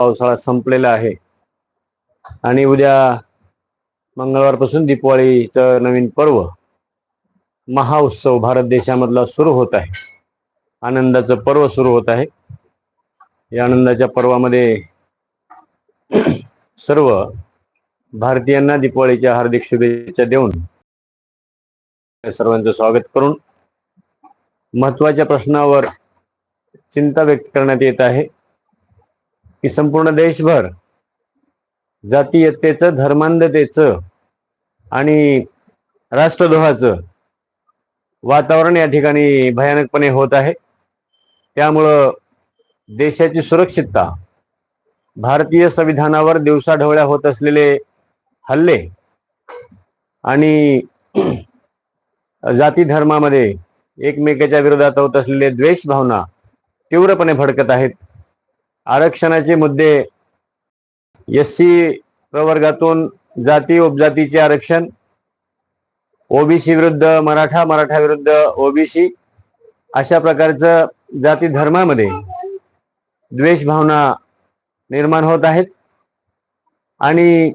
पावसाळा संपलेला आहे. आणि उद्या मंगळवारपासून दिवाळीचं नवीन पर्व महाउत्सव भारत देशामधला सुरू होत आहे. आनंदाचं पर्व सुरू होत आहे. या आनंदाच्या पर्वामध्ये सर्व भारतीयांना दिवाळीच्या हार्दिक शुभेच्छा देऊन सर्वांचं स्वागत करून महत्त्वाच्या प्रश्नावर चिंता व्यक्त करण्यात येत आहे. की संपूर्ण देशभर जातीयतेचं धर्मांधतेचं आणि राष्ट्रद्रोहाचं वातावरण या ठिकाणी भयानकपणे होत आहे. त्यामुळं देशाची सुरक्षितता भारतीय संविधानावर दिवसाढवळ्या होत असलेले हल्ले आणि जाती धर्मामध्ये एकमेकाच्या विरोधात होत असलेले द्वेष भावना तीव्रपणे भडकत आहेत. आरक्षणाचे मुद्दे एस सी प्रवर्गातून जाती उपजातीचे आरक्षण ओबीसी विरुद्ध मराठा मराठा विरुद्ध ओबीसी अशा प्रकारचं जाती धर्मामध्ये द्वेष भावना निर्माण होत आहेत. आणि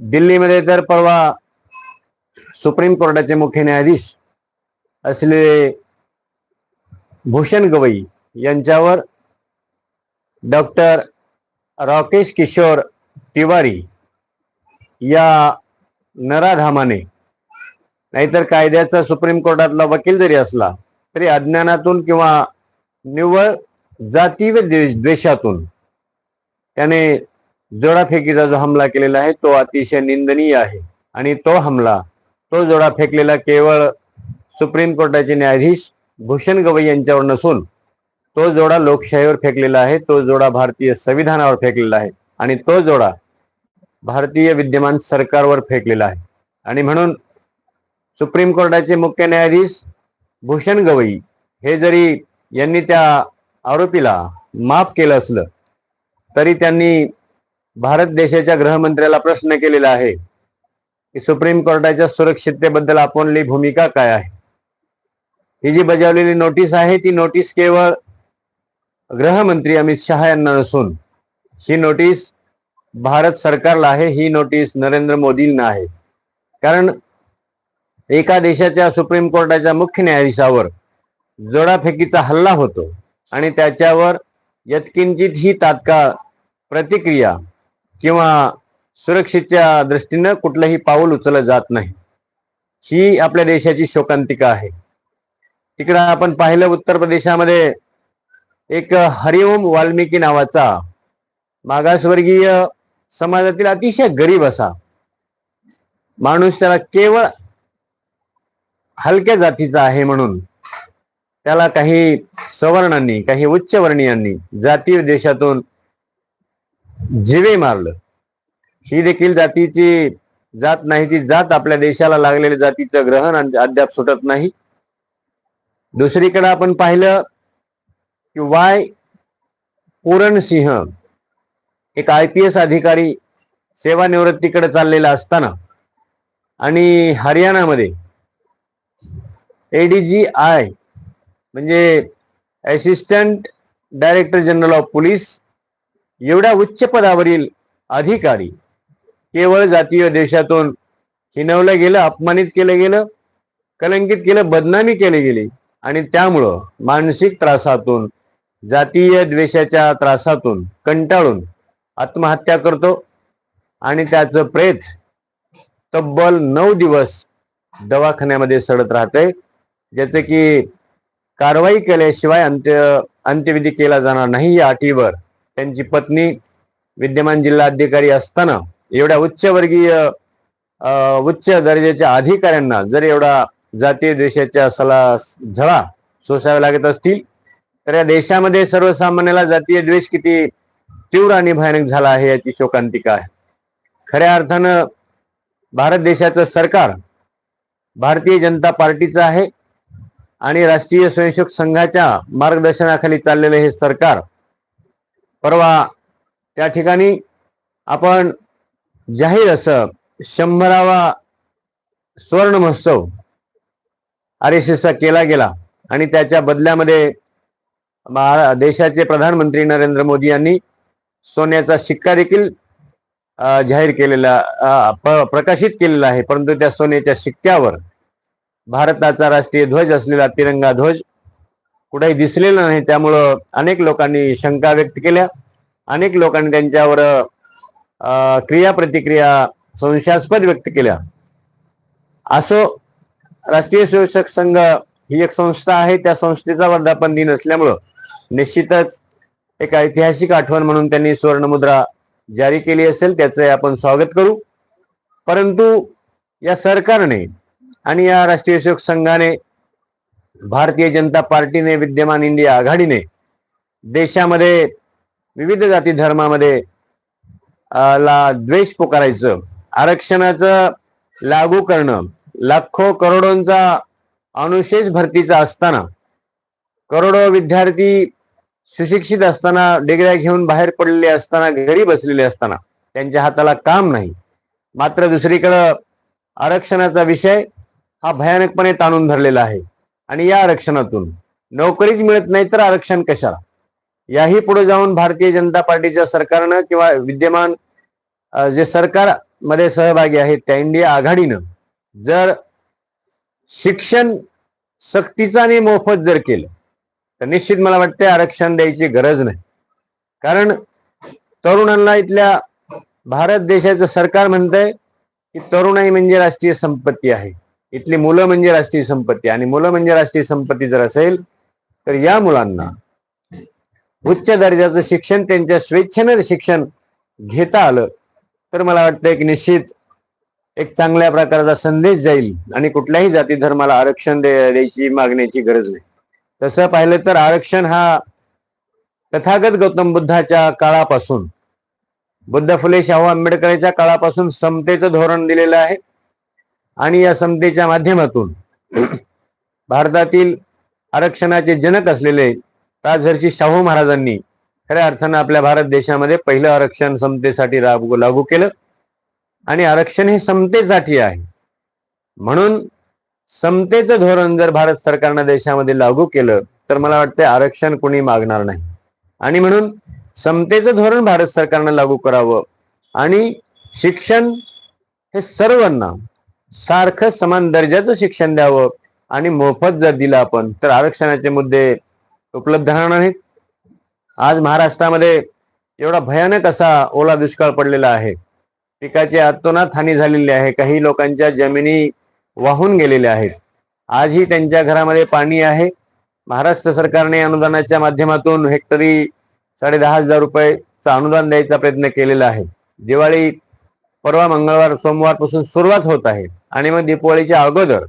दिल्लीमध्ये तर परवा सुप्रीम कोर्टाचे मुख्य न्यायाधीश असलेले भूषण गवई यांच्यावर डॉक्टर राकेश किशोर तिवारी या नराधामाने नाहीतर कायद्याचा सुप्रीम कोर्टातला वकील जरी असला तरी अज्ञानातून किंवा निव्वळ जाती व द्वेषातून त्याने जोडाफेकीचा जो हमला केलेला आहे तो अतिशय निंदनीय आहे. आणि तो हमला तो जोडा फेकलेला केवळ सुप्रीम कोर्टाचे न्यायाधीश भूषण गवई यांच्यावर नसून तो जोडा लोकशाहीवर फेकलेला आहे तो जोडा भारतीय संविधानावर फेकलेला आहे आणि तो जोडा भारतीय विद्यमान सरकारवर फेकलेला आहे. आणि म्हणून सुप्रीम कोर्टाचे मुख्य न्यायाधीश भूषण गवई हे जरी यांनी त्या आरोपीला माफ केलं असलं तरी त्यांनी भारत देशाच्या गृहमंत्र्याला प्रश्न केलेला आहे की सुप्रीम कोर्टाच्या सुरक्षिततेबद्दल आपणली भूमिका काय आहे? ही जी बजावलेली नोटीस आहे ती नोटीस केवळ गृहमंत्री अमित शहा यांना नसून ही नोटीस भारत सरकारला आहे ही नोटीस नरेंद्र मोदींना आहे. कारण एका देशाच्या सुप्रीम कोर्टाच्या मुख्य न्यायाधीशावर जोडाफेकीचा हल्ला होतो आणि त्याच्यावर यत्किंचित ही तात्काळ प्रतिक्रिया किंवा सुरक्षेच्या दृष्टीनं कुठलंही पाऊल उचललं जात नाही. ही आपल्या देशाची शोकांतिका आहे. तिकडं आपण पाहिलं उत्तर प्रदेशामध्ये एक हरिओम वाल्मिकी नावाचा मागासवर्गीय समाजातील अतिशय गरीब असा माणूस त्याला केवळ हलक्या जातीचा आहे म्हणून त्याला काही सवर्णांनी काही उच्चवर्णीयांनी जातीय देशातून जिवे मारलं. ही देखील जातीची जात नाही ती जात आपल्या देशाला लागलेल्या जातीचं ग्रहण अद्याप सुटत नाही. दुसरीकडे आपण पाहिलं की वाय पूरण सिंह एक आय पी एस अधिकारी सेवानिवृत्तीकडे चाललेला असताना आणि हरियाणामध्ये एडीजी आय म्हणजे assistant director general of police एवढ्या उच्च पदावरील अधिकारी केवळ जातीय देशातून हिनवलं गेलं अपमानित केलं गेलं कलंकित केलं बदनामी केली गेली आणि त्यामुळं मानसिक त्रासातून जातीय द्वेषाच्या त्रासातून कंटाळून आत्महत्या करतो आणि त्याचं प्रेत तब्बल नऊ दिवस दवाखान्यामध्ये सडत राहते. ज्याचं की कारवाई केल्याशिवाय अंत्य अंत्यविधी केला जाणार नाही. या अटीवर त्यांची पत्नी विद्यमान जिल्हाधिकारी असताना एवढ्या उच्चवर्गीय उच्च दर्जाच्या अधिकाऱ्यांना जर एवढा जातीय द्वेषाच्या सला झळा सोसाव्या लागत असतील तर या देशामध्ये सर्वसामान्याला जातीय द्वेष किती तीव्र आणि भयानक झाला आहे याची शोकांतिका आहे. खऱ्या अर्थानं भारत देशाचं सरकार भारतीय जनता पार्टीचं आहे आणि राष्ट्रीय स्वयंसेवक संघाच्या मार्गदर्शनाखाली चाललेलं हे सरकार परवा त्या ठिकाणी आपण जाहीर असं शंभरावा सुवर्ण महोत्सव आर एस एसचा केला गेला आणि त्याच्या बदल्यामध्ये देशाचे प्रधानमंत्री नरेंद्र मोदी यांनी सोन्याचा शिक्का देखील जाहीर केलेला प्रकाशित केलेला आहे. परंतु त्या सोन्याच्या शिक्क्यावर भारताचा राष्ट्रीय ध्वज असलेला तिरंगा ध्वज कुठेही दिसलेला नाही. त्यामुळं अनेक लोकांनी शंका व्यक्त केल्या. अनेक लोकांनी त्यांच्यावर क्रिया प्रतिक्रिया संशयास्पद व्यक्त केल्या. असो राष्ट्रीय शिक्षक संघ ही एक संस्था आहे. त्या संस्थेचा वर्धापन दिन असल्यामुळं निश्चितच एक ऐतिहासिक आठवण म्हणून त्यांनी सुवर्णमुद्रा जारी केली असेल त्याचं आपण स्वागत करू. परंतु या सरकारने आणि या राष्ट्रीय शोक संघाने भारतीय जनता पार्टीने विद्यमान इंडिया आघाडीने देशामध्ये विविध जाती धर्मामध्ये ला द्वेष पुकारायचं आरक्षणाचं लागू करणं लाखो करोडोंचा अनुशेष भरतीचा असताना करोडो विद्यार्थी सुशिक्षित असताना डिग्र्या घेऊन बाहेर पडलेले असताना घरी बसलेले असताना त्यांच्या हाताला काम नाही. मात्र दुसरीकडं आरक्षणाचा विषय हा भयानकपणे ताणून धरलेला आहे. आणि या आरक्षणातून नोकरीच मिळत नाही तर आरक्षण कशाला? याही पुढे जाऊन भारतीय जनता पार्टीच्या सरकारनं किंवा विद्यमान जे सरकारमध्ये सहभागी आहेत त्या इंडिया आघाडीनं जर शिक्षण सक्तीचा आणि मोफत जर केलं तर निश्चित मला वाटते आरक्षण द्यायची गरज नाही. कारण तरुणांना इथल्या भारत देशाचं सरकार म्हणतंय की तरुणाई म्हणजे राष्ट्रीय संपत्ती आहे. इथली मुलं म्हणजे राष्ट्रीय संपत्ती आणि मुलं म्हणजे राष्ट्रीय संपत्ती जर असेल तर या मुलांना उच्च दर्जाचं शिक्षण त्यांच्या स्वेच्छेनं शिक्षण घेता आलं तर मला वाटतं की निश्चित एक चांगल्या प्रकारचा संदेश जाईल. आणि कुठल्याही जाती धर्माला आरक्षण द्यायची मागण्याची गरज नाही. तसं पाहिलं तर आरक्षण हा तथागत गौतम बुद्धाच्या काळापासून बुद्ध फुले शाहू आंबेडकरांच्या काळापासून समतेचं धोरण दिलेलं आहे. आणि या समतेच्या माध्यमातून भारतातील आरक्षणाचे जनक असलेले राजर्षी शाहू महाराजांनी खऱ्या अर्थानं आपल्या भारत देशामध्ये पहिलं आरक्षण समतेसाठी लागू केलं. आणि आरक्षण हे समतेसाठी आहे. म्हणून समतेचं धोरण जर भारत सरकारनं देशामध्ये लागू केलं तर मला वाटतं आरक्षण कोणी मागणार नाही. आणि म्हणून समतेचं धोरण भारत सरकारनं लागू करावं आणि शिक्षण हे सर्वांना सारखं समान दर्जाचं शिक्षण द्यावं आणि मोफत जर दिलं आपण तर आरक्षणाचे मुद्दे उपलब्ध राहणार नाहीत. आज महाराष्ट्रामध्ये एवढा भयानक असा ओला दुष्काळ पडलेला आहे. पिकाची आतोनात हानी झालेली आहे. काही लोकांच्या जमिनी वाहून गेलेले आहेत. आजही त्यांच्या घरामध्ये पाणी आहे. महाराष्ट्र सरकारने अनुदानाच्या माध्यमातून हेक्टरी साडे दहा हजार रुपयेचं अनुदान द्यायचा प्रयत्न केलेला आहे. दिवाळी परवा मंगळवार सोमवारपासून सुरुवात होत आहे. आणि मग दीपावलीच्या अगोदर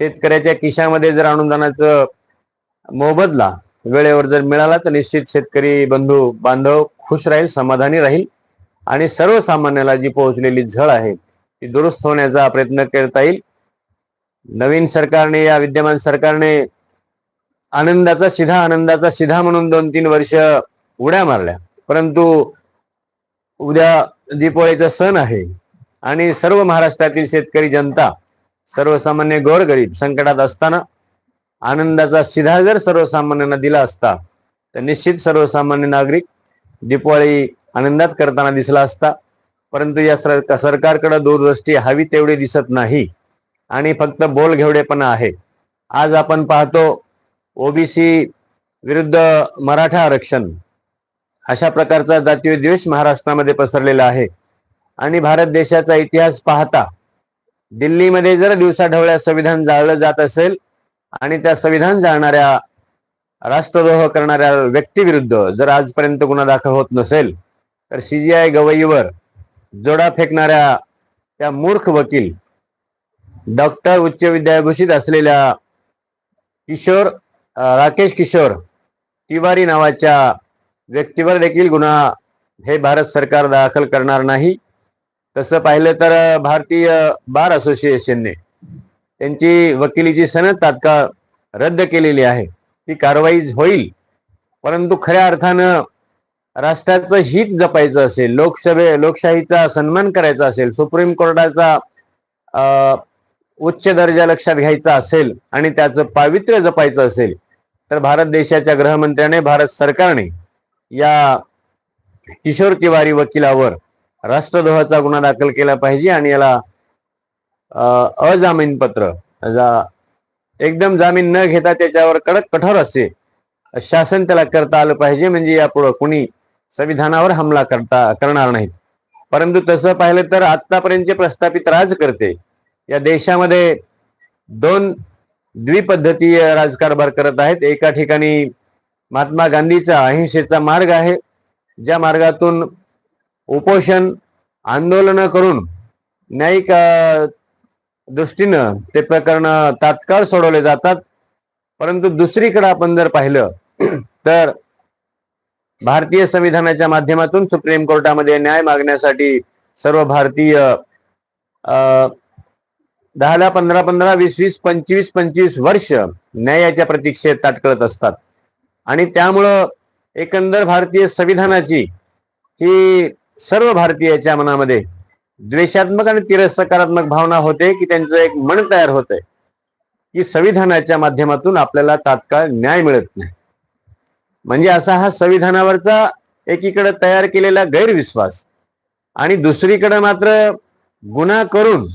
शेतकऱ्याच्या खिशामध्ये जर अनुदानाचं मोबदला वेळेवर जर मिळाला तर निश्चित शेतकरी बंधू बांधव खुश राहील समाधानी राहील. आणि सर्वसामान्याला जी पोहोचलेली झळ आहे ती दुरुस्त होण्याचा प्रयत्न करता येईल. नवीन सरकारने या विद्यमान सरकारने आनंदाचा शिधा आनंदाचा शिधा म्हणून दोन तीन वर्ष उड्या मारल्या. परंतु उद्या दीपावळीचा सण आहे आणि सर्व महाराष्ट्रातील शेतकरी जनता सर्वसामान्य गोरगरीब संकटात असताना आनंदाचा शिधा जर सर्वसामान्यांना दिला असता तर निश्चित सर्वसामान्य नागरिक दीपावळी आनंदात करताना दिसला असता. परंतु या सर- सरकारकडे दूरदृष्टी हवी तेवढी दिसत नाही. आणि फक्त बोल घेवडेपणा आहे. आज आपण पाहतो ओबीसी विरुद्ध मराठा आरक्षण. अशा प्रकारचा जातीय द्वेष महाराष्ट्रामध्ये पसरलेला आहे. आणि भारत देशाचा इतिहास पाहता दिल्लीमध्ये जर दिवसाढवळ्या संविधान जाळलं जात असेल आणि त्या संविधान जाळणाऱ्या राष्ट्रद्रोह करणाऱ्या व्यक्तीविरुद्ध जर आजपर्यंत गुन्हा दाखल होत नसेल तर सीजीआय गवईवर जोडा फेकणाऱ्या त्या मूर्ख वकील डॉक्टर उच्च विद्याभूषित असलेल्या किशोर राकेश किशोर तिवारी नावाच्या व्यक्तीवर देखील गुन्हा हे भारत सरकार दाखल करणार नाही. तसं पाहिलं तर भारतीय बार असोसिएशनने त्यांची वकिलीची सनद तात्काळ रद्द केलेली आहे. ती कारवाई होईल. परंतु खऱ्या अर्थानं राष्ट्राचं हित जपायचं असेल लोकसभे लोकशाहीचा सन्मान करायचा असेल सुप्रीम कोर्टाचा उच्च दर्जा लक्षात घ्यायचा असेल आणि त्याचं पावित्र्य जपायचं असेल तर भारत देशाच्या गृहमंत्र्याने भारत सरकारने या किशोर तिवारी वकिलावर राष्ट्रद्रोहाचा गुन्हा दाखल केला पाहिजे आणि याला अजामीनपत्र अजामीन पत्र जा- एकदम जामीन न घेता त्याच्यावर कडक कठोर असे शासन त्याला करता आलं पाहिजे म्हणजे यापुढं कुणी संविधानावर हमला करता करणार नाही परंतु तसं पाहिलं तर आतापर्यंतचे प्रस्थापित राजकर्ते या देशामध्ये दोन द्विपद्धतीय राजकारभार करत आहेत. एका ठिकाणी महात्मा गांधीचा अहिंसेचा मार्ग आहे ज्या मार्गातून उपोषण आंदोलन करून न्यायिक दृष्टीनं ते प्रकरण तात्काळ सोडवले जातात. परंतु दुसरीकडे आपण जर पाहिलं तर भारतीय संविधानाच्या माध्यमातून सुप्रीम कोर्टामध्ये न्याय मागण्यासाठी सर्व भारतीय दहाला पंधरा पंधरा वीस वीस पंचवीस पंचवीस वर्ष न्यायाच्या प्रतीक्षेत ताटकळत असतात. आणि त्यामुळं एकंदर भारतीय संविधानाची ही सर्व भारतीयाच्या मनामध्ये द्वेषात्मक आणि तिरस्कारात्मक भावना होते की त्यांचं एक मन तयार होतंय की संविधानाच्या माध्यमातून आपल्याला तात्काळ न्याय मिळत नाही. म्हणजे असा हा संविधानावरचा एकीकडे तयार केलेला गैरविश्वास आणि दुसरीकडे मात्र गुन्हा करून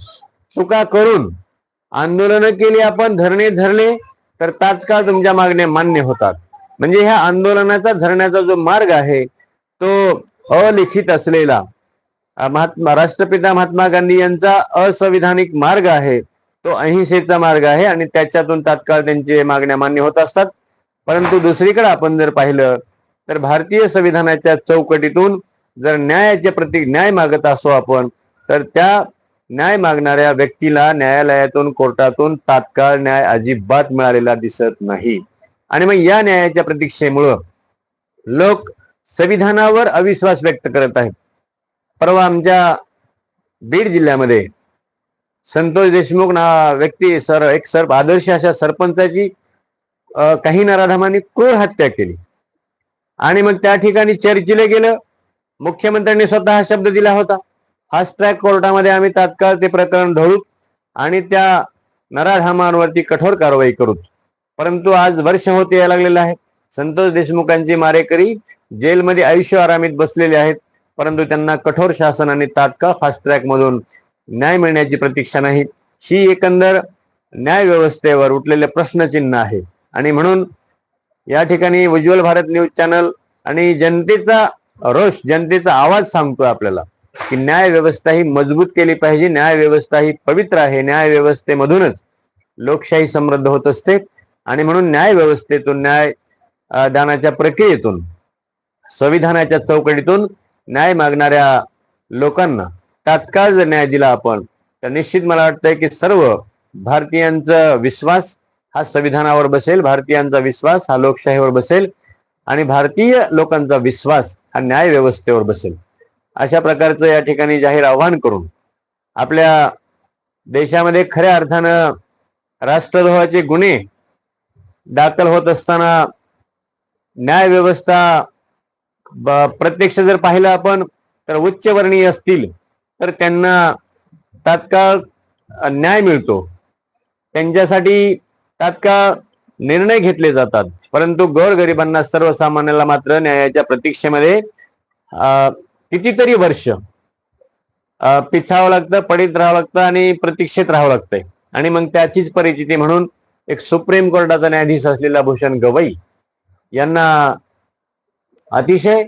चुका करून आंदोलन केली आपण धरणे धरले तर तात्काळ तुमच्या मागण्या मान्य होतात. म्हणजे ह्या आंदोलनाचा धरण्याचा जो मार्ग आहे तो अलिखित असलेला महात्मा राष्ट्रपिता महात्मा गांधी यांचा असंविधानिक मार्ग आहे तो अहिंसेचा मार्ग आहे आणि त्याच्यातून तात्काळ त्यांचे मागण्या मान्य होत असतात. परंतु दुसरीकडे आपण जर पाहिलं तर भारतीय संविधानाच्या चौकटीतून जर न्यायाचे प्रतीक न्याय मागत असो आपण तर त्या न्याय मागणाऱ्या व्यक्तीला न्यायालयातून कोर्टातून तात्काळ न्याय अजिबात मिळालेला दिसत नाही. आणि मग या न्यायाच्या प्रतीक्षेमुळं लोक संविधानावर अविश्वास व्यक्त करत आहेत. परवा आमच्या बीड जिल्ह्यामध्ये संतोष देशमुख ना व्यक्ती सर एक सर आदर्श अशा सरपंचाची काही नराधमांनी क्रूर हत्या केली. आणि मग त्या ठिकाणी चर्चेला गेलं. मुख्यमंत्र्यांनी स्वतः हा शब्द दिला होता. फास्ट ट्रॅक कोर्टामध्ये आम्ही तात्काळ ते प्रकरण ढळूत आणि त्या नराधामांवरती कठोर कारवाई करू परंतु आज वर्ष होते यायला लागलेलं आहे. संतोष देशमुखांचे मारेकरी जेलमध्ये आयुष्य आरामीत बसलेले आहेत. परंतु त्यांना कठोर शासन आणि तात्काळ फास्ट ट्रॅक मधून न्याय मिळण्याची प्रतीक्षा नाही. ही एकंदर न्याय व्यवस्थेवर उठलेले प्रश्नचिन्ह आहे. आणि म्हणून या ठिकाणी उज्ज्वल भारत न्यूज चॅनल आणि जनतेचा रोष जनतेचा आवाज सांगतोय आपल्याला. की न्याय व्यवस्था ही मजबूत केली पाहिजे न्याय व्यवस्था ही पवित्र आहे. न्याय व्यवस्थेमधूनच लोकशाही समृद्ध होत असते आणि म्हणून न्याय व्यवस्थेतून न्याय दानाच्या प्रक्रियेतून संविधानाच्या चौकटीतून न्याय मागणाऱ्या लोकांना तात्काळ जर न्याय दिला आपण तर निश्चित मला वाटतंय की सर्व भारतीयांचा विश्वास हा संविधानावर बसेल भारतीयांचा विश्वास हा लोकशाहीवर बसेल आणि भारतीय लोकांचा विश्वास हा न्याय व्यवस्थेवर बसेल. अशा प्रकारचं या ठिकाणी जाहीर आव्हान करून आपल्या देशामध्ये खऱ्या अर्थानं राष्ट्रद्रोहाचे गुन्हे दाखल होत असताना न्याय व्यवस्था प्रत्यक्ष जर पाहिलं आपण तर उच्चवर्णीय असतील तर त्यांना तात्काळ न्याय मिळतो. त्यांच्यासाठी तात्काळ निर्णय घेतले जातात. परंतु गोरगरिबांना सर्वसामान्याला मात्र न्यायाच्या प्रतीक्षेमध्ये कितीतरी वर्ष पिछावं लागतं पडीत राहावं लागतं आणि प्रतीक्षेत राहावं लागतंय. आणि मग त्याचीच परिचिती म्हणून एक सुप्रीम कोर्टाचा न्यायाधीश असलेला भूषण गवई यांना अतिशय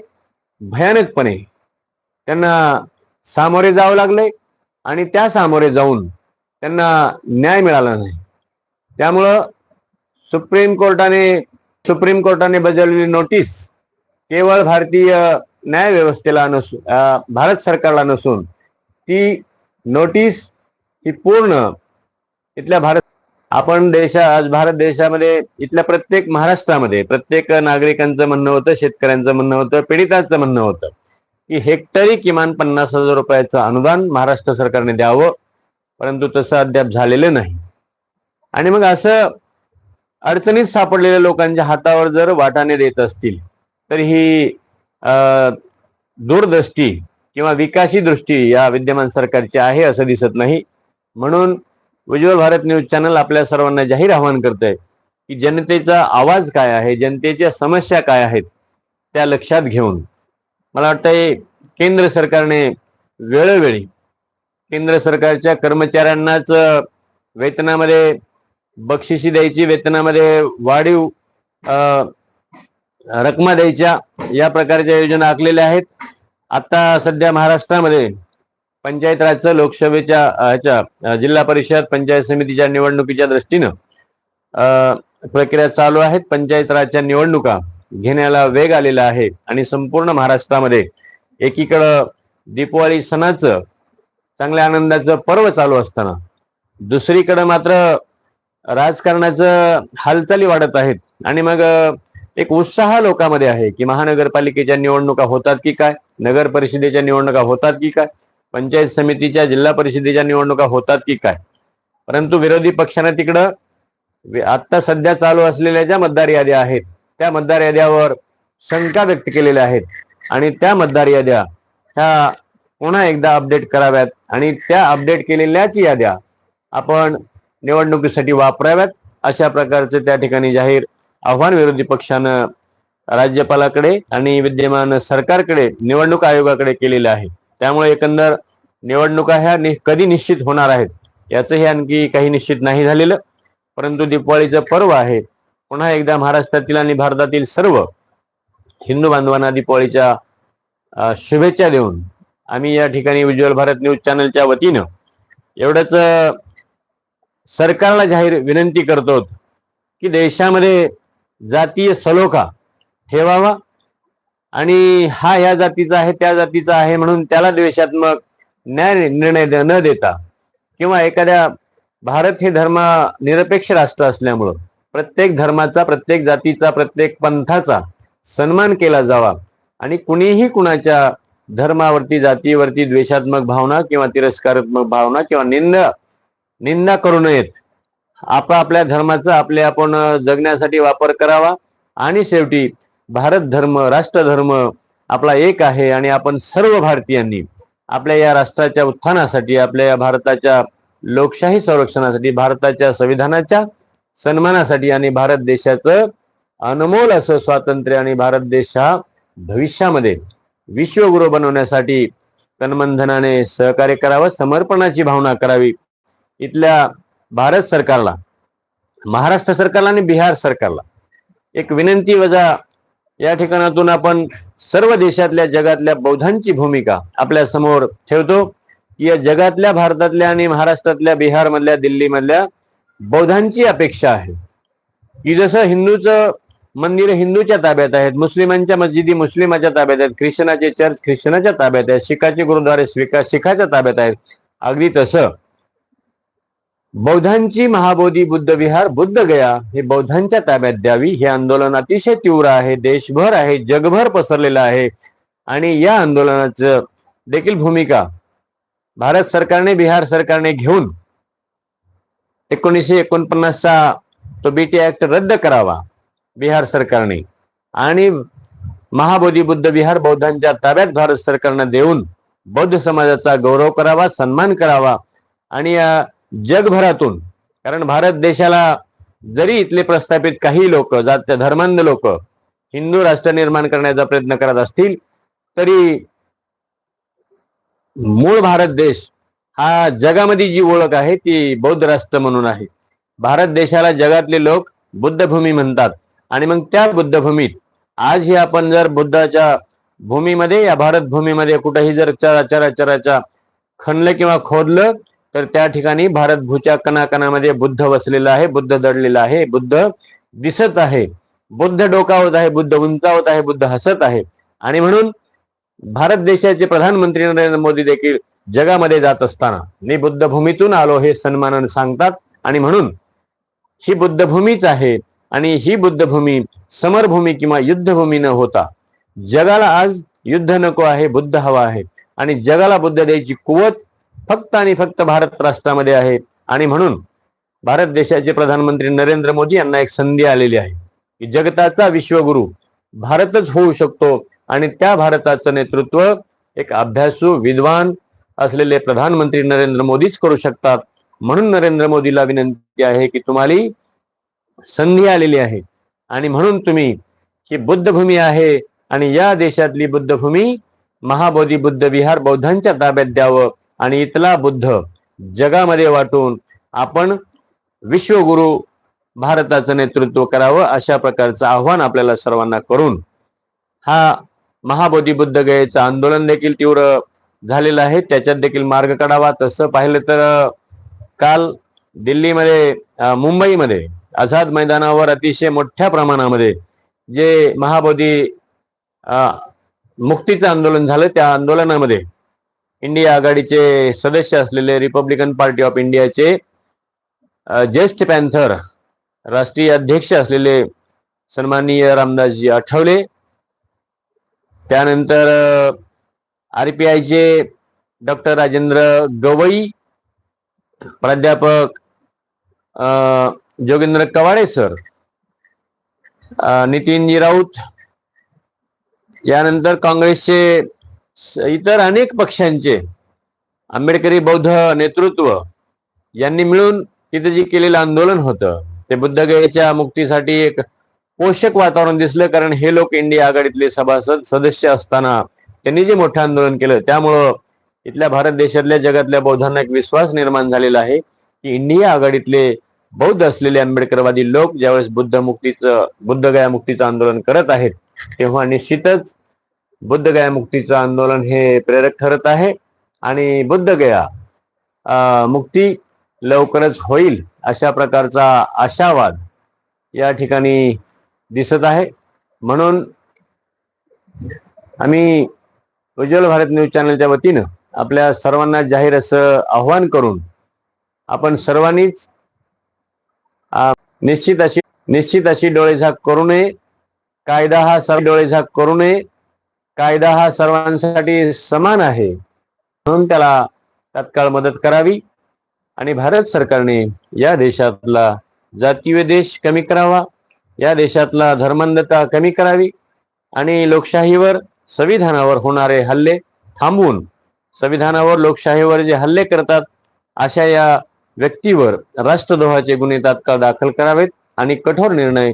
भयानकपणे त्यांना सामोरे जावं लागले आणि त्या सामोरे जाऊन त्यांना न्याय मिळाला नाही. त्यामुळं सुप्रीम कोर्टाने सुप्रीम कोर्टाने बजावलेली नोटीस केवळ भारतीय न्याय व्यवस्थेला नसून भारत सरकारला नसून ती नोटीस ही पूर्ण इथल्या भारत आपण देशा आज भारत देशामध्ये इथल्या प्रत्येक महाराष्ट्रामध्ये प्रत्येक नागरिकांचं म्हणणं होतं शेतकऱ्यांचं म्हणणं होतं पीडितांचं म्हणणं होतं की हेक्टरी किमान पन्नास हजार रुपयाचं अनुदान महाराष्ट्र सरकारने द्यावं परंतु तसं अद्याप झालेलं नाही. आणि मग असं अडचणीत सापडलेल्या लोकांच्या हातावर जर वाटाने देत असतील तर ही दूरदृष्टी किंवा विकासी दृष्टी या विद्यमान सरकारची आहे असं दिसत नाही. म्हणून उज्ज्वल भारत न्यूज चॅनल आपल्या सर्वांना जाहीर आवाहन करत आहे की जनतेचा आवाज काय आहे जनतेच्या समस्या काय आहेत त्या लक्षात घेऊन. मला वाटतंय केंद्र सरकारने वेळोवेळी केंद्र सरकारच्या कर्मचाऱ्यांनाच वेतनामध्ये बक्षिशी द्यायची वेतनामध्ये वाढीव रकमा द्यायच्या या प्रकारच्या योजना आखलेल्या आहेत. आता सध्या महाराष्ट्रामध्ये पंचायत राजचं लोकसभेच्या ह्याच्या जिल्हा परिषद पंचायत समितीच्या निवडणुकीच्या दृष्टीनं प्रक्रिया चालू आहेत. पंचायत राजच्या निवडणुका घेण्याला वेग आलेला आहे आणि संपूर्ण महाराष्ट्रामध्ये एकीकडं दीपवाळी सणाचं चांगल्या आनंदाचं पर्व चालू असताना दुसरीकडं मात्र राजकारणाचं हालचाली वाढत आहेत. आणि मग एक उत्साह लोकांमध्ये आहे की महानगरपालिकेच्या निवडणुका होतात की काय? नगर परिषदेच्या निवडणुका होतात की काय? पंचायत समितीच्या जिल्हा परिषदेच्या निवडणुका होतात की काय? परंतु विरोधी पक्षानं तिकडं आत्ता सध्या चालू असलेल्या ज्या मतदार याद्या आहेत त्या मतदार याद्यावर शंका व्यक्त केलेल्या आहेत आणि त्या मतदार याद्या ह्या पुन्हा एकदा अपडेट कराव्यात आणि त्या अपडेट केलेल्याच याद्या आपण निवडणुकीसाठी वापराव्यात अशा प्रकारचे त्या ठिकाणी जाहीर आव्हान विरोधी पक्षानं राज्यपालाकडे आणि विद्यमान सरकारकडे निवडणूक आयोगाकडे केलेलं आहे. त्यामुळे एकंदर निवडणुका ह्या नि- कधी निश्चित होणार आहेत याचंही आणखी काही निश्चित नाही झालेलं. परंतु दिवाळीचं पर्व आहे. पुन्हा एकदा महाराष्ट्रातील आणि भारतातील सर्व हिंदू बांधवांना दिवाळीच्या शुभेच्छा देऊन आम्ही या ठिकाणी उज्ज्वल भारत न्यूज चॅनलच्या वतीनं एवढंच सरकारला जाहीर विनंती करतो की देशामध्ये जातीय सलोखा ठेवावा. आणि हा ह्या जातीचा आहे त्या जातीचा आहे म्हणून त्याला द्वेषात्मक न्याय निर्णय न देता किंवा एखाद्या भारत हे धर्म निरपेक्ष राष्ट्र असल्यामुळं प्रत्येक धर्माचा प्रत्येक जातीचा प्रत्येक पंथाचा सन्मान केला जावा. आणि कुणीही कुणाच्या धर्मावरती जातीवरती द्वेषात्मक भावना किंवा तिरस्कारात्मक भावना किंवा निंदा निंदा करू नयेत आपापल्या धर्माचा आपले आपण जगण्यासाठी वापर करावा. आणि शेवटी भारत धर्म राष्ट्रधर्म आपला एक आहे आणि आपण सर्व भारतीयांनी आपल्या या राष्ट्राच्या उत्थानासाठी आपल्या या भारताच्या लोकशाही संरक्षणासाठी भारताच्या संविधानाच्या सन्मानासाठी आणि भारत देशाचं अनमोल असं स्वातंत्र्य आणि भारत देश हा भविष्यामध्ये विश्वगुरु बनवण्यासाठी तन्मनधनाने सहकार्य करावं समर्पणाची भावना करावी. इथल्या भारत सरकारला महाराष्ट्र सरकारला आणि बिहार सरकारला एक विनंती वजा या ठिकाणातून आपण सर्व देशातल्या जगातल्या बौद्धांची भूमिका आपल्यासमोर ठेवतो. की या जगातल्या भारतातल्या आणि महाराष्ट्रातल्या बिहारमधल्या दिल्लीमधल्या बौद्धांची अपेक्षा आहे. की जसं हिंदूचं मंदिर हिंदूच्या ताब्यात आहेत मुस्लिमांच्या मस्जिदी मुस्लिमाच्या ताब्यात आहेत ख्रिश्चनाचे चर्च ख्रिश्चनाच्या ताब्यात आहेत शिखाचे गुरुद्वारे शिखा शिखाच्या ताब्यात आहेत अगदी तसं बौद्धांची महाबोधी बुद्ध विहार बुद्ध गया हे बौद्धांच्या ताब्यात द्यावी. हे आंदोलन अतिशय तीव्र आहे. देशभर आहे. जगभर पसरलेलं आहे. आणि या आंदोलनाचं देखील भूमिका भारत सरकारने बिहार सरकारने घेऊन एकोणीसशे एकोणपन्नासचा तो बीटी ऍक्ट रद्द करावा बिहार सरकारने. आणि महाबोधी बुद्ध विहार बौद्धांच्या ताब्यात भारत सरकारनं देऊन बौद्ध समाजाचा गौरव करावा सन्मान करावा. आणि या जगभरातून. कारण भारत देशाला जरी इथले प्रस्थापित काही लोक जात धर्मांध लोक हिंदू राष्ट्र निर्माण करण्याचा प्रयत्न करत असतील तरी मूळ भारत देश हा जगामध्ये जी ओळख आहे ती बौद्ध राष्ट्र म्हणून आहे. भारत देशाला जगातले लोक बुद्धभूमी म्हणतात. आणि मग त्या बुद्धभूमीत आज ही आपण जर बुद्धाच्या भूमीमध्ये या भारत भूमीमध्ये कुठेही जर चरा चरा चराच्या खणलं किंवा खोदलं तर त्या ठिकाणी भारत भूच्या कणाकणामध्ये बुद्ध वसलेला आहे बुद्ध दडलेला आहे बुद्ध दिसत आहे. बुद्ध डोकावत आहे बुद्ध उंचावत आहे बुद्ध हसत आहे. आणि म्हणून भारत देशाचे प्रधानमंत्री नरेंद्र मोदी देखील जगामध्ये जात असताना मी बुद्धभूमीतून आलो हे सन्मानाने सांगतात. आणि म्हणून ही बुद्धभूमीच आहे आणि ही बुद्धभूमी समरभूमी किंवा युद्धभूमी न होता जगाला आज युद्ध नको आहे बुद्ध हवा आहे. आणि जगाला बुद्ध द्यायची कुवत फक्त आणि फक्त भारत राष्ट्रामध्ये आहे. आणि म्हणून भारत देशाचे प्रधानमंत्री नरेंद्र मोदी यांना एक संधी आलेली आहे. की जगताचा विश्वगुरु भारतच होऊ शकतो आणि त्या भारताचं नेतृत्व एक अभ्यासू विद्वान असलेले प्रधानमंत्री नरेंद्र मोदीच करू शकतात. म्हणून नरेंद्र मोदीला विनंती आहे की तुम्हाला संधी आलेली आहे. आणि म्हणून तुम्ही ही बुद्धभूमी आहे आणि या देशातली बुद्धभूमी महाबोधी बुद्ध विहार बौद्धांच्या ताब्यात द्यावं. आणि इथला बुद्ध जगामध्ये वाटून आपण विश्वगुरु भारताचं नेतृत्व करावं अशा प्रकारचं आव्हान आपल्याला सर्वांना करून हा महाबोधी बुद्ध गयेचं आंदोलन देखील तीव्र झालेलं आहे. त्याच्यात देखील मार्ग काढावा. तसं पाहिलं तर काल दिल्लीमध्ये मुंबईमध्ये आझाद मैदानावर अतिशय मोठ्या प्रमाणामध्ये जे महाबोधी मुक्तीचं आंदोलन झालं त्या आंदोलनामध्ये इंडिया आघाडीचे सदस्य असलेले रिपब्लिकन पार्टी ऑफ इंडियाचे ज्येष्ठ पॅन्थर राष्ट्रीय अध्यक्ष असलेले सन्माननीय रामदासजी आठवले. त्यानंतर आर पी आयचे डॉक्टर राजेंद्र गवई प्राध्यापक जोगेंद्र कवाडे सर नितीनजी राऊत यानंतर काँग्रेसचे इतर अनेक पक्षांचे आंबेडकरी बौद्ध नेतृत्व यांनी मिळून तिथे जे केलेलं आंदोलन होतं ते बुद्धगयेच्या मुक्तीसाठी एक पोषक वातावरण दिसलं कारण हे लोक इंडिया आघाडीतले सभासद सदस्य असताना त्यांनी जे मोठं आंदोलन केलं त्यामुळं इथल्या भारत देशातल्या जगातल्या बौद्धांना एक विश्वास निर्माण झालेला आहे की इंडिया आघाडीतले बौद्ध असलेले आंबेडकरवादी लोक ज्यावेळेस बुद्ध मुक्तीचं बुद्धगया मुक्तीचं आंदोलन करत आहेत तेव्हा निश्चितच बुद्धगया मुक्तीचं आंदोलन हे प्रेरक ठरत आहे. आणि बुद्धगया अं, मुक्ती लवकरच होईल अशा प्रकारचा आशावाद या ठिकाणी दिसत आहे. म्हणून आम्ही उज्ज्वल भारत न्यूज चॅनलच्या वतीनं आपल्या सर्वांना जाहीर असं आव्हान करून आपण सर्वांनीच निश्चित अशी निश्चित अशी डोळेझाक करू नये. कायदा हा सर्व डोळेझाक करू नये. कायदा हा सर्वांसाठी समान आहे. म्हणून त्याला तात्काळ मदत करावी आणि भारत सरकारने या देशातला जातीय देश कमी करावा या देशातला धर्मांधता कमी करावी आणि लोकशाहीवर संविधानावर होणारे हल्ले थांबवून संविधानावर लोकशाहीवर जे हल्ले करतात अशा या व्यक्तीवर राष्ट्रद्रोहाचे गुन्हे तात्काळ दाखल करावेत आणि कठोर निर्णय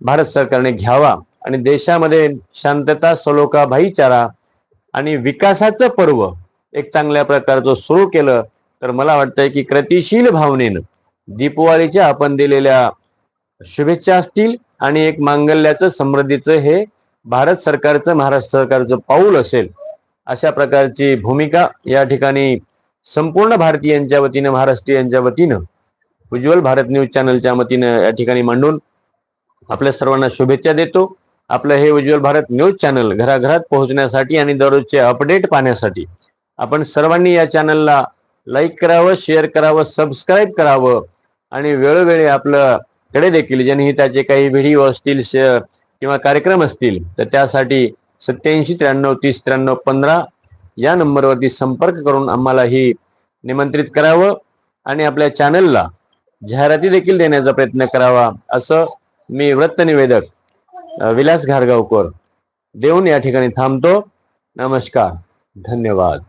भारत सरकारने घ्यावा. आणि देशामध्ये शांतता सलोखा भाईचारा आणि विकासाचं पर्व एक चांगल्या प्रकारचं सुरू केलं तर मला वाटतंय की कृतिशील भावनेनं दीपवाळीच्या आपण दिलेल्या शुभेच्छा असतील आणि एक मांगल्याचं समृद्धीचं हे भारत सरकारचं महाराष्ट्र सरकारचं पाऊल असेल अशा प्रकारची भूमिका या ठिकाणी संपूर्ण भारतीयांच्या वतीनं महाराष्ट्रीयांच्या वतीनं उज्ज्वल भारत न्यूज चॅनलच्या वतीनं या ठिकाणी मांडून आपल्या सर्वांना शुभेच्छा देतो. आपलं हे उज्ज्वल भारत न्यूज चॅनल घराघरात पोहोचण्यासाठी आणि दररोजचे अपडेट पाहण्यासाठी आपण सर्वांनी या चॅनलला लाईक करावं शेअर करावं सबस्क्राईब करावं आणि वेळोवेळी आपलं कडे देखील जनहिताचे काही व्हिडिओ असतील शे- किंवा कार्यक्रम असतील तर त्यासाठी सत्याऐंशी त्र्याण्णव तीस त्र्याण्णव पंधरा या नंबरवरती संपर्क करून आम्हालाही निमंत्रित करावं आणि आपल्या चॅनलला जाहिराती देखील देण्याचा प्रयत्न करावा असं मी वृत्तनिवेदक विलास घारगावकर. देऊन या ठिकाणी थांबतो. नमस्कार. धन्यवाद.